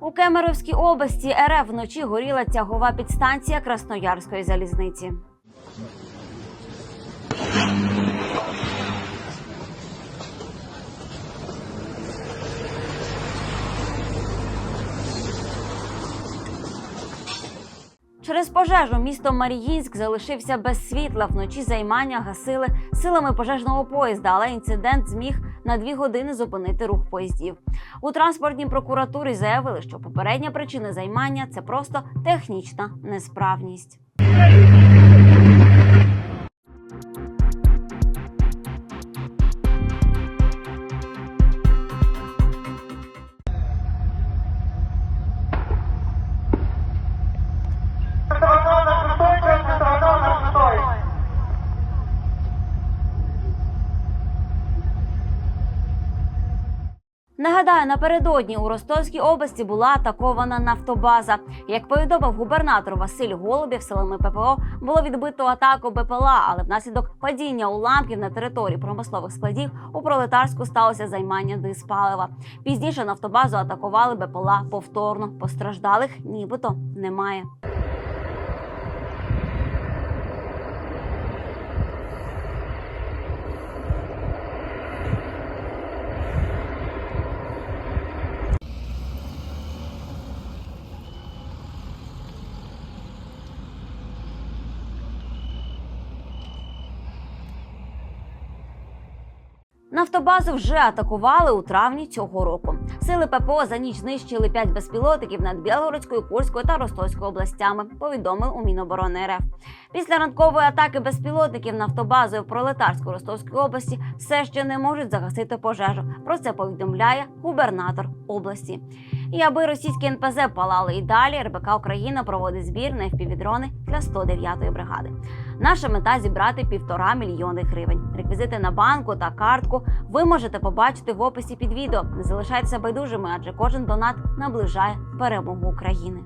У Кемеровській області РФ вночі горіла тягова підстанція Красноярської залізниці. Через пожежу місто Маріїнськ залишився без світла. Вночі займання гасили силами пожежного поїзда, але інцидент зміг на дві години зупинити рух поїздів. У транспортній прокуратурі заявили, що попередня причина займання це просто технічна несправність. Нагадаю, напередодні у Ростовській області була атакована нафтобаза. Як повідомив губернатор Василь Голубів, силами ППО було відбито атаку БПЛА, але внаслідок падіння уламків на території промислових складів у пролетарську сталося займання диспалива. Пізніше нафтобазу атакували БПЛА повторно. Постраждалих нібито немає. Нафтобазу вже атакували у травні цього року. Сили ППО за ніч знищили п'ять безпілотників над Білгородською, Курською та Ростовською областями. Повідомив у Міноборони РФ. Після ранкової атаки безпілотників нафтобазою в Пролетарську Ростовської області все ще не можуть загасити пожежу. Про це повідомляє губернатор області. І аби російські НПЗ палали і далі, РБК Україна проводить збір на FPV-дрони для 109-ї бригади. Наша мета зібрати півтора мільйони гривень. Реквізити на банку та картку ви можете побачити в описі під відео. Не залишайтеся байдужими, адже кожен донат наближає перемогу України.